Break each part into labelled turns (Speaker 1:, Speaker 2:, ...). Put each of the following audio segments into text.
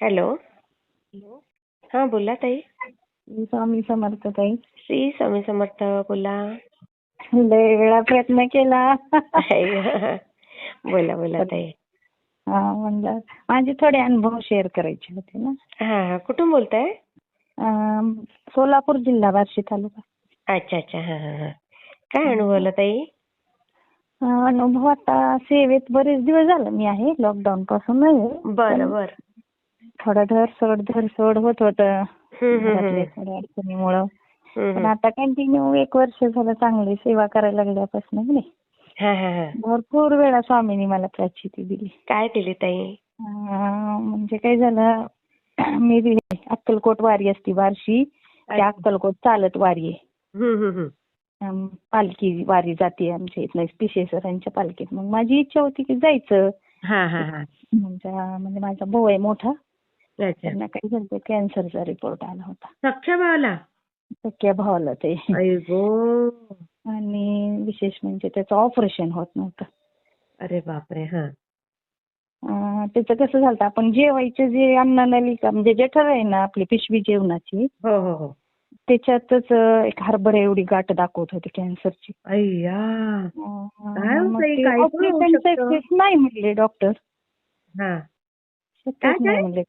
Speaker 1: Hello. हा बोला ताई.
Speaker 2: स्वामी समर्थ ताई.
Speaker 1: श्री स्वामी समर्थ बोला.
Speaker 2: लय वेळा प्रयत्न केला.
Speaker 1: बोला बोला ताई.
Speaker 2: हा म्हणलं माझे थोडे अनुभव शेअर करायचे होते ना.
Speaker 1: हा हा. कुठून बोलताय?
Speaker 2: सोलापूर जिल्हा बार्शी तालुका.
Speaker 1: अच्छा अच्छा. हा हा हा. काय अनुभवला ताई?
Speaker 2: अनुभव आता सेवेत बरेच दिवस झालं मी आहे. लॉकडाऊन पासून आहे
Speaker 1: बर बर.
Speaker 2: थोडं धरसोड धरसोड होत होतं. अडचणीमुळं. पण. आता कंटिन्यू एक वर्ष झालं चांगली सेवा करायला लागल्यापासून नाही? भरपूर वेळा स्वामींनी मला प्राचिती दिली.
Speaker 1: काय दिली ताई?
Speaker 2: म्हणजे काय झालं मी दिली अक्कलकोट वारी असती बार्शी. त्या अक्कलकोट चालत वारी आहे. पालखी वारी जाते आमच्या इथनं पिशे सरांच्या पालखीत. मग माझी इच्छा होती की जायचं. म्हणजे म्हणजे माझा भाऊ आहे मोठा. त्यांना काय झालं कॅन्सरचा रिपोर्ट आला होता.
Speaker 1: सख्या भावाला?
Speaker 2: सख्या भावाला ते. आणि विशेष म्हणजे त्याचं ऑपरेशन होत नव्हतं.
Speaker 1: अरे बापरे हा.
Speaker 2: त्याचं कसं झालं आपण जेवायचं जे अन्ननलिका म्हणजे जठर आहे ना आपली पिशवी जेवणाची
Speaker 1: हो हो हो.
Speaker 2: त्याच्यातच एक हरभरा एवढी गाठ दाखवत होती कॅन्सरची नाही म्हणले डॉक्टर
Speaker 1: हा.
Speaker 2: म्हणले.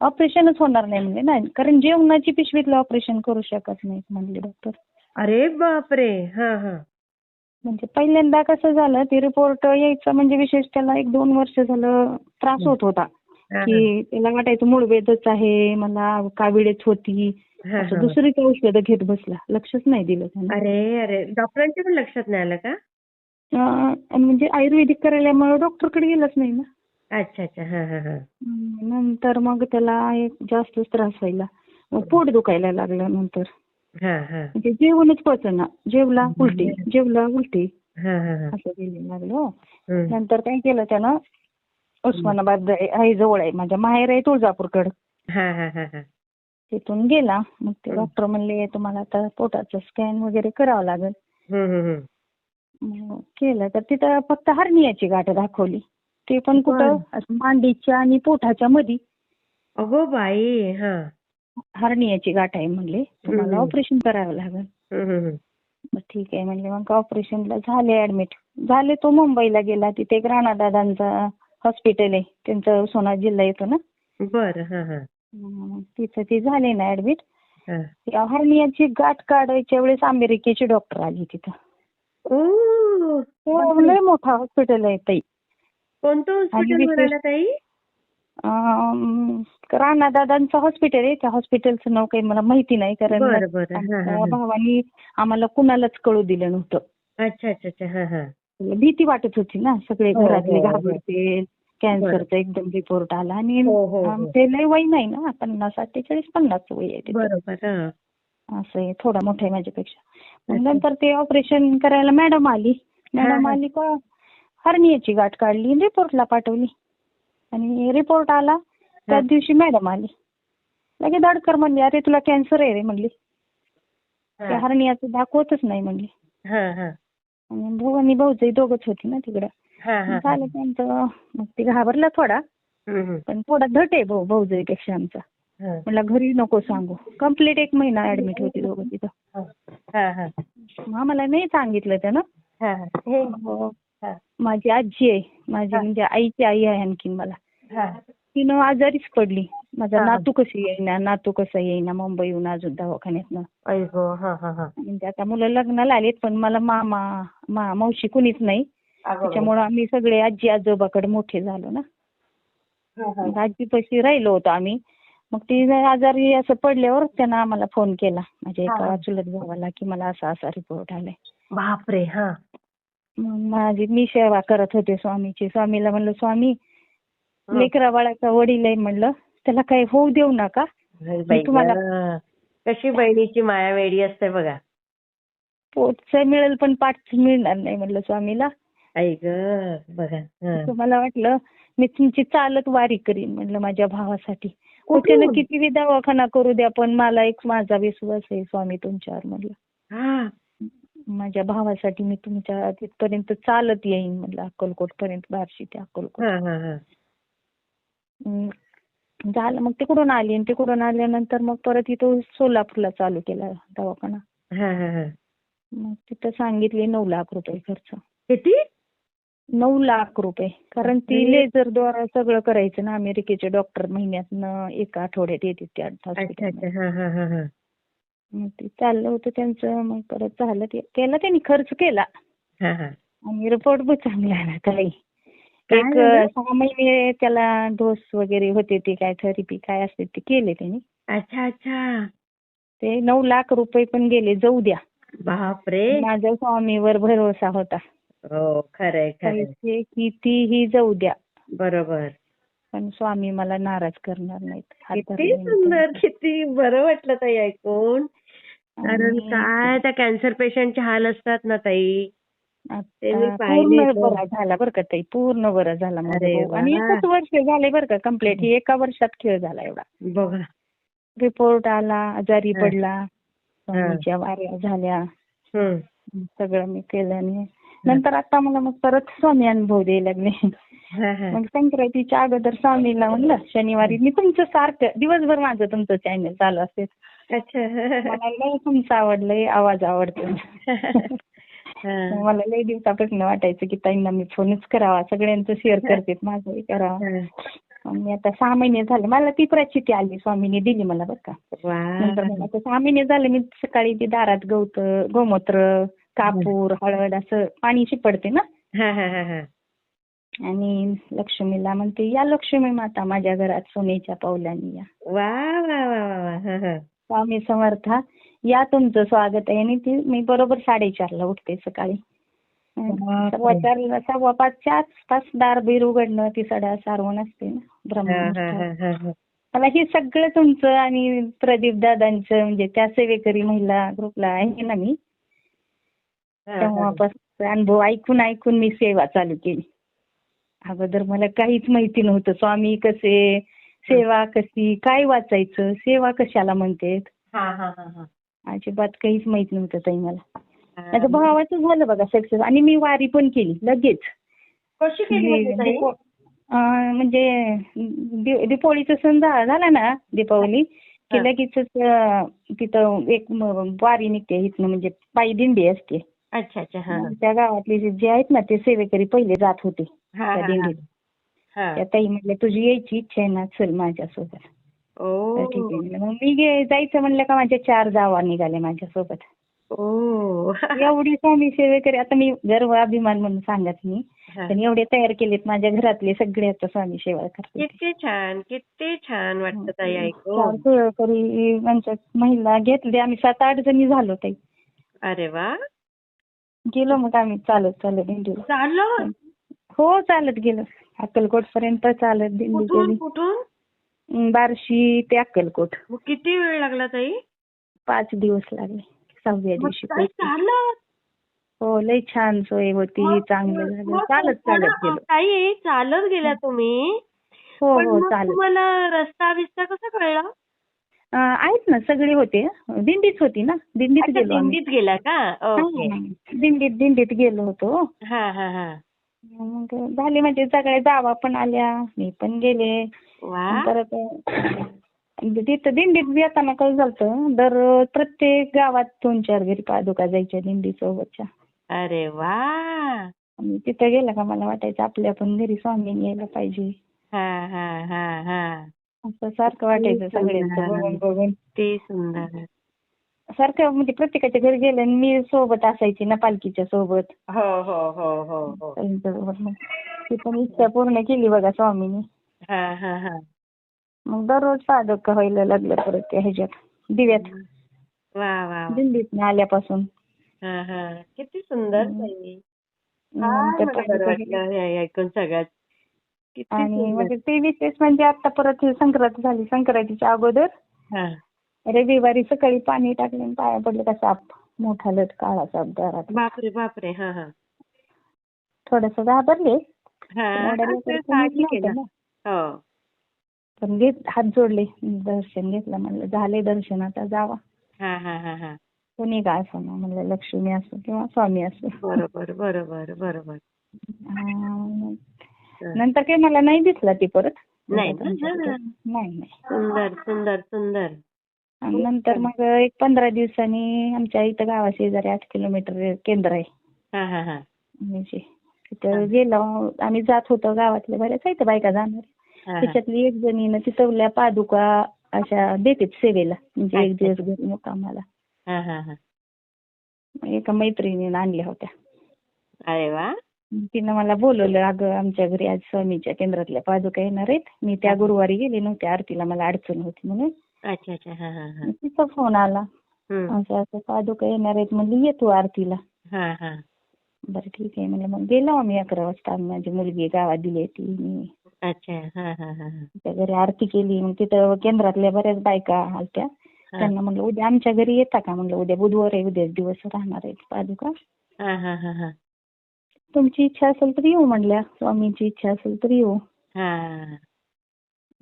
Speaker 2: ऑपरेशनच होणार नाही म्हणले ना कारण जेवणाची पिशवीतलं ऑपरेशन करू शकत नाहीत म्हणले डॉक्टर
Speaker 1: अरे बापरे! हा हा.
Speaker 2: म्हणजे पहिल्यांदा कसं झालं ते रिपोर्ट यायचं म्हणजे विशेष त्याला एक दोन वर्ष झालं त्रास होत होता. की त्याला वाटायचं मूळवेदच आहे मला काविळेच होती.
Speaker 1: हा,
Speaker 2: असं
Speaker 1: हा.
Speaker 2: दुसरीच औषधं घेत बसला. लक्षच नाही दिलं त्यानं.
Speaker 1: अरे अरे. डॉक्टरांच्या पण लक्षात नाही आलं का?
Speaker 2: म्हणजे आयुर्वेदिक करायल्यामुळे डॉक्टरकडे गेलंच नाही ना.
Speaker 1: अच्छा अच्छा. हा हा हा.
Speaker 2: नंतर मग त्याला एक जास्तच त्रास व्हायला. मग पोट दुखायला लागलं नंतर. म्हणजे जेवणच पचना. जेवला उलटी. जेवला उलटी. असं गेलं लागलं. नंतर काय केलं त्यानं? उस्मानाबाद आहे जवळ आहे. माझ्या माहेर आहे तुळजापूरकडं. तिथून गेला. मग ते. डॉक्टर म्हणले तुम्हाला आता पोटाचं स्कॅन वगैरे करावं लागेल. केलं. तर तिथं फक्त हर्नियाची गाठ दाखवली. ते पण कुठं मांडीच्या आणि पोटाच्या मध्ये
Speaker 1: अगो बाई हा.
Speaker 2: हर्नियाची गाठ आहे म्हणले. तुम्हाला. ऑपरेशन करावं लागेल. ठीक आहे. म्हणले मग ऑपरेशनला झाले ऍडमिट झाले तो मुंबईला गेला. तिथे एक राणादादांचा हॉस्पिटल आहे. त्यांचं सोना जिल्हा येतो ना?
Speaker 1: बरं हा हा.
Speaker 2: तिथं ते झाले ना ऍडमिट
Speaker 1: हा.
Speaker 2: हर्नियाची गाठ काढायच्या वेळेस अमेरिकेची डॉक्टर आली तिथं. तो लय मोठा हॉस्पिटल आहे ताई.
Speaker 1: कोणतं हॉस्पिटल म्हणाला ताई?
Speaker 2: अं, राणादादांचं हॉस्पिटल आहे. त्या हॉस्पिटलचं नाव काही मला माहिती नाही कारण
Speaker 1: बरं हा हा हा.
Speaker 2: भावानी आम्हाला कुणालाच कळू दिलं नव्हतं.
Speaker 1: अच्छा अच्छा अच्छा. हा हा.
Speaker 2: भीती वाटत होती ना. सगळे
Speaker 1: हो,
Speaker 2: घरातले
Speaker 1: हो, हो.
Speaker 2: घाबरते कॅन्सरचा एकदम रिपोर्ट आला. आणि
Speaker 1: हो, हो, हो.
Speaker 2: ते लय वय नाही ना. पन्नास अठ्ठेचाळीस पन्नास वय आहे तिथं.
Speaker 1: बरोबर हा.
Speaker 2: असं आहे. थोडा मोठा आहे माझ्यापेक्षा. मग नंतर ते ऑपरेशन करायला मॅडम आली. मॅडम
Speaker 1: हा.
Speaker 2: आली का हर्नियाची गाठ काढली रिपोर्टला पाठवली. आणि रिपोर्ट आला त्याच दिवशी मॅडम आली. लगेच धडकर म्हणली अरे तुला कॅन्सर आहे रे म्हणली. हर्नियाचं दाखवतच नाही म्हणली. आणि भाऊ आणि भाऊजाई दोघच होती ना तिकडं.
Speaker 1: हा हा
Speaker 2: झालं त्यांचं मग ते घाबरला थोडा. पण थोडा धट आहे भाऊ भाऊजाईपेक्षा आमचा. म्हणला घरी नको सांगू. कंप्लीट एक महिना ऍडमिट होती दोघं तिथं. आम्हाला नाही सांगितलं त्यानं.
Speaker 1: हा.
Speaker 2: माझी आजी आहे. माझी. म्हणजे आईची आई आहे आणखीन मला. तिनं आजारीच पडली. माझा. नातू कशी येईना? नातू कसं येईना मुंबईहून अजून दवाखान्यातनं?
Speaker 1: हा हा हा.
Speaker 2: म्हणजे आता मुलं लग्नाला आलेत पण मला मामा मावशी कुणीच नाही. त्याच्यामुळं आम्ही सगळे आजी आजोबाकडे मोठे झालो ना.
Speaker 1: हा, हा.
Speaker 2: मग आजीपाशी राहिलो होतो आम्ही. मग ती आजारी असं पडल्यावर त्यानं आम्हाला फोन केला. माझ्या. एका चुलत भावाला की मला असा असा रिपोर्ट आलाय.
Speaker 1: बापरे हा.
Speaker 2: मग माझी मी सेवा करत होते स्वामीची. स्वामीला म्हणलं स्वामी. लेकरा बाळाचा वडील आहे म्हणलं त्याला काही होऊ देऊ नका. तुम्हाला-.
Speaker 1: कशी बहिणीची माया वेडी असते बघा.
Speaker 2: पोटचं मिळेल पण पाठच मिळणार नाही म्हणलं स्वामीला.
Speaker 1: बघा.
Speaker 2: मला वाटलं मी तुमची चालत वारी करीन म्हणलं माझ्या भावासाठी.
Speaker 1: कुठून?
Speaker 2: त्यानं किती दवाखाना करू द्या पण मला एक माझा विश्वास आहे स्वामी तुमच्यावर म्हणलं. माझ्या भावासाठी मी तुमच्या तिथपर्यंत चालत येईन म्हणलं अक्कलकोट पर्यंत बार्शी ते अक्कलकोट.
Speaker 1: हा हा हा.
Speaker 2: झालं मग तिकडून आली आणि तिकडून आल्यानंतर मग परत इथं सोलापूरला चालू केला दवाखाना.
Speaker 1: हा हा हा.
Speaker 2: मग तिथं सांगितले नऊ लाख रुपये खर्च.
Speaker 1: किती?
Speaker 2: नऊ लाख रुपये. कारण ती
Speaker 1: बापरे.
Speaker 2: लेझरद्वारा सगळं करायचं ना अमेरिकेचे डॉक्टर महिन्यातनं एका आठवड्यात येते त्या
Speaker 1: अच्छा
Speaker 2: मग ते चाललं होतं त्यांचं मग परत झालं ते. केला त्यांनी खर्च केला.
Speaker 1: हा हा.
Speaker 2: आणि रिपोर्ट पण चांगला आला काही एक? सहा महिने त्याला डोस वगैरे होते ते काय थेरपी काय असते ते केले त्यांनी.
Speaker 1: अच्छा अच्छा.
Speaker 2: ते नऊ लाख रुपये पण गेले जाऊ द्या.
Speaker 1: बापरे.
Speaker 2: माझ्या स्वामीवर भरोसा होता.
Speaker 1: हो खरंय खरंय.
Speaker 2: पैसे कितीही जाऊ द्या.
Speaker 1: बरोबर.
Speaker 2: पण स्वामी मला नाराज करणार नाहीत. हात
Speaker 1: किती
Speaker 2: धरले मी
Speaker 1: सुंदर. किती बरं वाटलं ताई ऐकून. कारण काय त्या कॅन्सर पेशंटचे हाल असतात ना ताई ते मी
Speaker 2: पूर्ण. बरा झाला बरं का ताई पूर्ण बरं झाला माझा भाऊ. आणि. एकच वर्ष झाले बरं का कंप्लीट ही एका वर्षात खेळ झाला एवढा
Speaker 1: बघा
Speaker 2: रिपोर्ट आला आजारी. पडला स्वामीच्या वाऱ्या झाल्या. सगळं मी केलं आणि नंतर आता मला मग परत स्वामी अनुभव द्यायला लागले
Speaker 1: हा, हा.
Speaker 2: मग संक्रांतीच्या अगोदर स्वामीला म्हणलं शनिवारी मी तुमचं सारखं दिवसभर माझं तुमचं चॅनल चालू असते
Speaker 1: अच्छा
Speaker 2: मला लय तुमचं आवडलंय आवाज आवडतो
Speaker 1: हा.
Speaker 2: मला लय दिवसापासून वाटायचं की ताईंना मी फोनच करावा सगळ्यांचं शेअर करते माझंही करावा. आणि आता सहा महिने झाले मला ती प्रचिती आली स्वामीने दिली मला बरं का नंतर मला आता सहा महिने झाले मी सकाळी ती दारात गवत गोमूत्र कापूर हळद असं पाणी शिपडते ना. आणि लक्ष्मीला म्हणते या लक्ष्मी माता माझ्या घरात सोन्याच्या पावलांनी या
Speaker 1: वा वा वा वा.
Speaker 2: स्वामी समर्था. या तुमचं स्वागत आहे. आणि ती मी बरोबर साडेचारला उठते सकाळी. सव्वा चारला सव्वा पाचच्या आसपास दार बीर उघडणं ती सडा सारवण असते ना. मला हे सगळं तुमचं आणि प्रदीप दादांचं म्हणजे त्या सेवेकरी महिला ग्रुपला आहे ना मी. तेव्हापासून अनुभव ऐकून ऐकून मी सेवा चालू केली. अगोदर मला काहीच माहिती नव्हतं स्वामी कसे? सेवा कशी काय वाचायचं सेवा कशाला म्हणतेत
Speaker 1: हा, हा, हा, हा.
Speaker 2: अजिबात काहीच माहीत नव्हतं ताई मला. माझ्या भावाचं झालं बघा सक्सेस आणि मी वारी पण केली लगेच
Speaker 1: कशी केली म्हणजे
Speaker 2: दीपावलीचा सण झाला ना दीपावली की. लगेचच अं, तिथं एक वारी निघते इथनं म्हणजे पायी दिंडी असते
Speaker 1: अच्छा अच्छा.
Speaker 2: त्या गावातले जे- आहेत ना ते सेवेकरी पहिले जात होते त्या दिंडीत. त्या ताई म्हटल्या तुझी यायची इच्छा आहे ना चल माझ्यासोबत. तर ठीक आहे. म्हणलं. मग मी गे- जायचं म्हणलं का माझ्या चार जावा निघाले माझ्यासोबत.
Speaker 1: ओ.
Speaker 2: एवढी स्वामी सेवेकरी आता मी गर्व अभिमान म्हणून सांगत मी
Speaker 1: हा.
Speaker 2: पण एवढे तयार केलेत माझ्या घरातले सगळे आता स्वामी सेवा करते
Speaker 1: किती छान किती छान वाटतं ताई
Speaker 2: चार
Speaker 1: ऐकून
Speaker 2: सेवेकरी म्हणजे महिला घेतले. आम्ही सात आठ जणी झालो ताई.
Speaker 1: अरे वा.
Speaker 2: गेलो मग आम्ही. चालत. चालत? हो चालत गेलो. अक्कलकोट पर्यंत चालत दिंडी
Speaker 1: कुठून
Speaker 2: गेली.
Speaker 1: कुठून?
Speaker 2: बार्शी ते अक्कलकोट.
Speaker 1: मग किती वेळ लागला ताई?
Speaker 2: पाच दिवस लागले सहाव्या
Speaker 1: मग
Speaker 2: दिवशी
Speaker 1: ताई
Speaker 2: पोहोचले.
Speaker 1: चालत
Speaker 2: हो लई छान सोय होती
Speaker 1: मग-
Speaker 2: चांगलं झालं
Speaker 1: मग
Speaker 2: चालत चालत
Speaker 1: तुम्हाला-
Speaker 2: गेलो.
Speaker 1: ताई चालत गेला तुम्ही?
Speaker 2: हो
Speaker 1: पण
Speaker 2: हो
Speaker 1: मग
Speaker 2: चालत.
Speaker 1: तुम्हाला रस्ता बिस्ता कसा कळला?
Speaker 2: अं, आहेत ना सगळे होते. दिंडीच होती ना दिंडीत
Speaker 1: अच्छा
Speaker 2: गेलो आम्ही.
Speaker 1: दिंडीत गेला का? ओके.
Speaker 2: हा, दिंडीत दिंडीत गेलो होतो.
Speaker 1: हा हा हा.
Speaker 2: मग झाले म्हणजे सगळ्या जावा पण आल्या मी पण गेले.
Speaker 1: वा.
Speaker 2: परत तिथं दिंडीत येताना काय झालं दर प्रत्येक गावात दोन चार घरी पादुका जायच्या दिंडी सोबतच्या
Speaker 1: अरे वा.
Speaker 2: आणि तिथं गेलं का मला वाटायचं आपल्या पण घरी स्वामी यायला पाहिजे.
Speaker 1: हा हा हा हा.
Speaker 2: असं सारखं वाटायचं. सगळ्यांचं बघून बघून.
Speaker 1: ते सुंदर.
Speaker 2: सारखं म्हणजे प्रत्येकाच्या घरी गेलं आणि मी सोबत असायची ना पालखीच्या सोबत.
Speaker 1: हो हो हो हो हो.
Speaker 2: मग. ती पण इच्छा पूर्ण केली बघा स्वामीने.
Speaker 1: हा हा हा.
Speaker 2: मग दररोज पादुका व्हायला लागलं परत त्या ह्याच्यात दिव्यात.
Speaker 1: वा वा वा.
Speaker 2: दिंडीत आल्यापासून.
Speaker 1: हा हा. किती सुंदर
Speaker 2: हम्म.
Speaker 1: ताई.
Speaker 2: मग त्या
Speaker 1: मला बरं
Speaker 2: पादुका
Speaker 1: वाटलं हे ऐकून सगळ्यात. किती
Speaker 2: आणि
Speaker 1: सुंदर.
Speaker 2: म्हणजे ते विशेष म्हणजे आता परत ही संक्रांत झाली संक्रांतीच्या अगोदर.
Speaker 1: हा.
Speaker 2: रविवारी सकाळी पाणी टाकले आणि पाया पडले का साप. मोठा लट काळा साप दारात.
Speaker 1: बापरे बापरे. हा हा.
Speaker 2: थोडस घाबरले.
Speaker 1: हा
Speaker 2: कोणीच. नव्हतं ना.
Speaker 1: हो.
Speaker 2: पण घेत हात जोडले. दर्शन घेतलं म्हणलं झाले दर्शन आता जावा.
Speaker 1: हा हा हा हा.
Speaker 2: कोणी काय असो म्हणलं लक्ष्मी असो किंवा स्वामी असो.
Speaker 1: बरोबर बरोबर बरोबर.
Speaker 2: नंतर काही मला नाही दिसला ती परत.
Speaker 1: हा.
Speaker 2: नाही नाही.
Speaker 1: सुंदर सुंदर सुंदर.
Speaker 2: आणि नंतर मग एक पंधरा दिवसांनी आमच्या इथं गावा शेजारी आठ किलोमीटर केंद्र आहे.
Speaker 1: हा हा हा.
Speaker 2: म्हणजे तिथं गेलो आम्ही जात होतो गावातल्या बऱ्याच आहेत बायका जाणार. त्याच्यातली एक जणीनं तिथवल्या पादुका अशा देतात सेवेला. म्हणजे एक. दिवस घरी मुक्कामाला
Speaker 1: हा हा हा.
Speaker 2: एका मैत्रिणीनं आणल्या होत्या.
Speaker 1: अरे वा.
Speaker 2: तिनं मला बोलवलं अगं आमच्या घरी आज स्वामीच्या केंद्रातल्या पादुका येणार आहेत. मी त्या गुरुवारी गेले नव्हते. आरतीला मला अडचण होती म्हणून
Speaker 1: अच्छा अच्छा. हा हा हा.
Speaker 2: तिचा फोन आला.
Speaker 1: हम्म.
Speaker 2: असं असं. पादुका येणार आहेत म्हणली ये तू आरतीला.
Speaker 1: हा हा.
Speaker 2: बरं ठीक आहे. म्हणलं मग गेलो आम्ही अकरा वाजता. माझी मुलगी गावात दिली होती. मी
Speaker 1: अच्छा. हा हा हा हा.
Speaker 2: त्या घरी आरती केली. मग तिथं केंद्रातल्या बऱ्याच बायका आलत्या. त्यांना म्हणलं उद्या आमच्या घरी येता का? म्हणलं उद्या बुधवार आहे. उद्या दिवस राहणार आहेत पादुका.
Speaker 1: हा हा हा हा.
Speaker 2: तुमची इच्छा असेल तर येऊ म्हणल्या. स्वामींची इच्छा असेल तर येऊ.
Speaker 1: हा.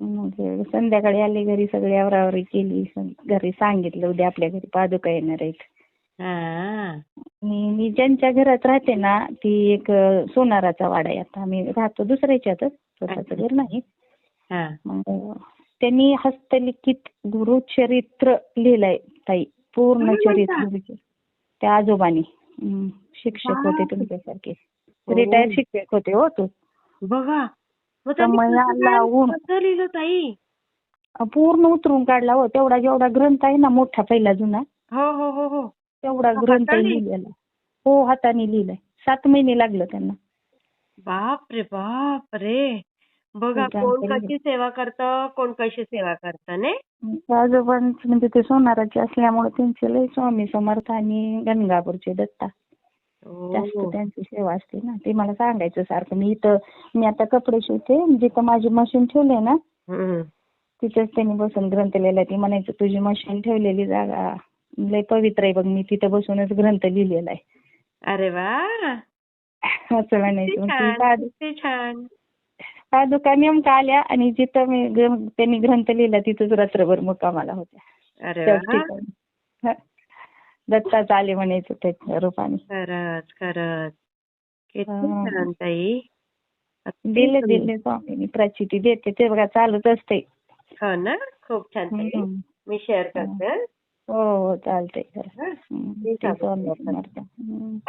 Speaker 2: मग संध्याकाळी आले घरी सगळी आवरावरी केली घरी सांगितलं उद्या आपल्या घरी पादुका येणार आहेत.
Speaker 1: हा.
Speaker 2: मी ज्यांच्या घरात राहते ना ती एक सोनाराचा वाडा आहे. आता आम्ही राहतो दुसऱ्याच्यातच स्वतःचं घर नाही.
Speaker 1: हा.
Speaker 2: मग त्यांनी हस्तलिखित गुरुचरित्र लिहिलंय ताई. पूर्ण चरित्र. त्या आजोबानी. हं, शिक्षक होते तुमच्यासारखे. रिटायर शिक्षक होते हो तो.
Speaker 1: बघा. लिहिलं ताई?
Speaker 2: पूर्ण उतरून काढला हो तेवढा जेवढा ग्रंथ आहे ना मोठा पहिला जुना.
Speaker 1: हो हो हो हो.
Speaker 2: तेवढा ग्रंथ? लिहिलेला. हो हाताने लिहिलाय. सात महिने लागलं त्यांना.
Speaker 1: बाप रे बाप रे. बघा कोण कशी सेवा करतं कोण कशी सेवा करतं ने?
Speaker 2: आजोबांचं म्हणजे ते सोनाराचे असल्यामुळे त्यांचे लय स्वामी समर्थ आणि गणगापूरचे दत्ता. जास्त
Speaker 1: हो.
Speaker 2: त्यांची सेवा असते ना ते मला सांगायचं सारखं मी इथं मी आता कपडे शिवते जिथं माझी मशीन ठेवली ना. तिथेच त्यांनी बसून ग्रंथ लिहिला ती म्हणायचं तुझी मशीन ठेवलेली जागा लय पवित्र आहे बघ मी तिथं बसूनच ग्रंथ लिहिलेला आहे.
Speaker 1: अरे वा.
Speaker 2: असं म्हणायचं. पादुका नेमका आल्या आणि जिथं मी त्यांनी ग्रंथ लिहिला तिथंच रात्रभर मुक्कामाला होत्या. दत्ताच आले म्हणायचं त्या रूपाने.
Speaker 1: खरंच खरंच. किती ताई.
Speaker 2: दिले. दिले स्वामींनी प्रचिती देते ते बघा चालूच असते.
Speaker 1: हो ना? खूप छान. मी शेअर करते
Speaker 2: हो? हो चालतंय. स्वामी.